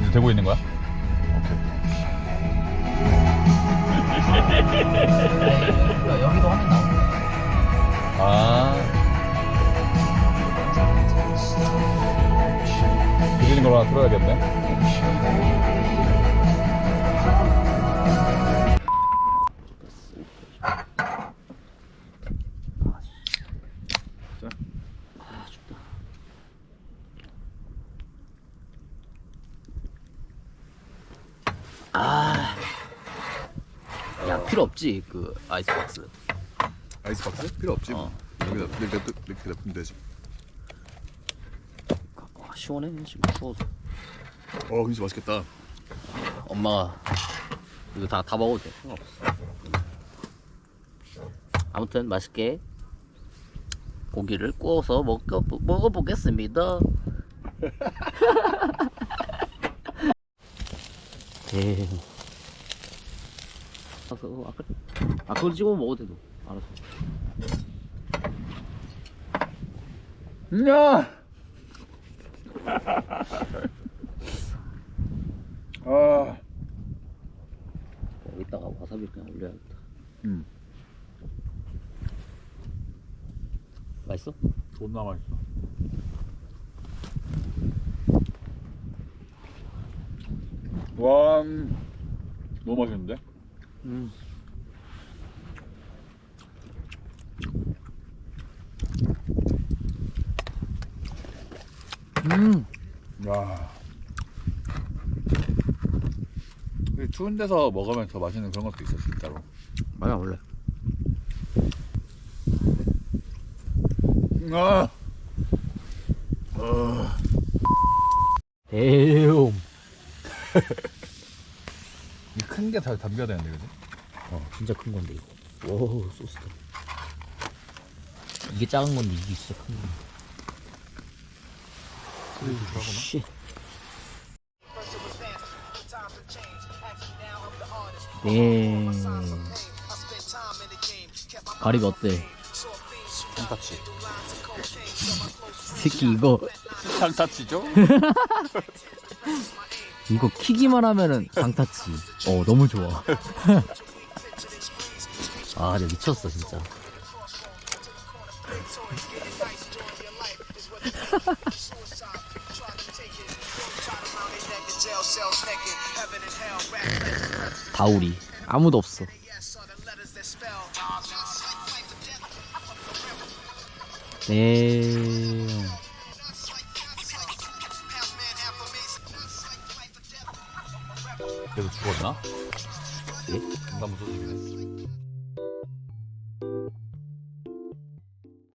이제 되고 있는 거야? 오케이. 여기도 화면 거야. 아. 들리는 걸 하나 틀어야겠네. 아. 야 필요 없지 그 아이스박스. 아이스박스? 필요 없지. 어. 여기다 이렇게 냅두- 이렇게 냅두면 되지. 아, 시원해 지금 추워서. 어, 김치 맛있겠다. 엄마가 이거 다, 다 먹어도 돼. 상관없어. 아무튼 맛있게 고기를 구워서 먹어, 먹어보겠습니다. 대 아까 아까 아 그걸 찍으면 먹어도 돼. 너. 알았어. 야! 아. 여기다가 와사비 그냥 올려야겠다. 음. 맛있어? 존나 맛있어. 와, 음, 너무 맛있는데? 음. 음. 야. 이 추운 데서 먹으면 더 맛있는 그런 것도 있어, 진짜로. 맞아 원래. 아. 대용. 큰 게 다 담겨야 되는데, 그지? 어 진짜 큰 건데 이거. 오 소스도. 이게 작은 건데 이게 진짜 큰 거. 씨. 네. 가리비 어때? 상타치. 새끼 이거 상타치죠? 이거 키기만 하면은 강타치. 어 너무 좋아. 아 진짜 미쳤어 진짜. 다우리 아무도 없어. 네. 그래서 죽었나? 예? 응? 응? 나 무서워지긴 했어.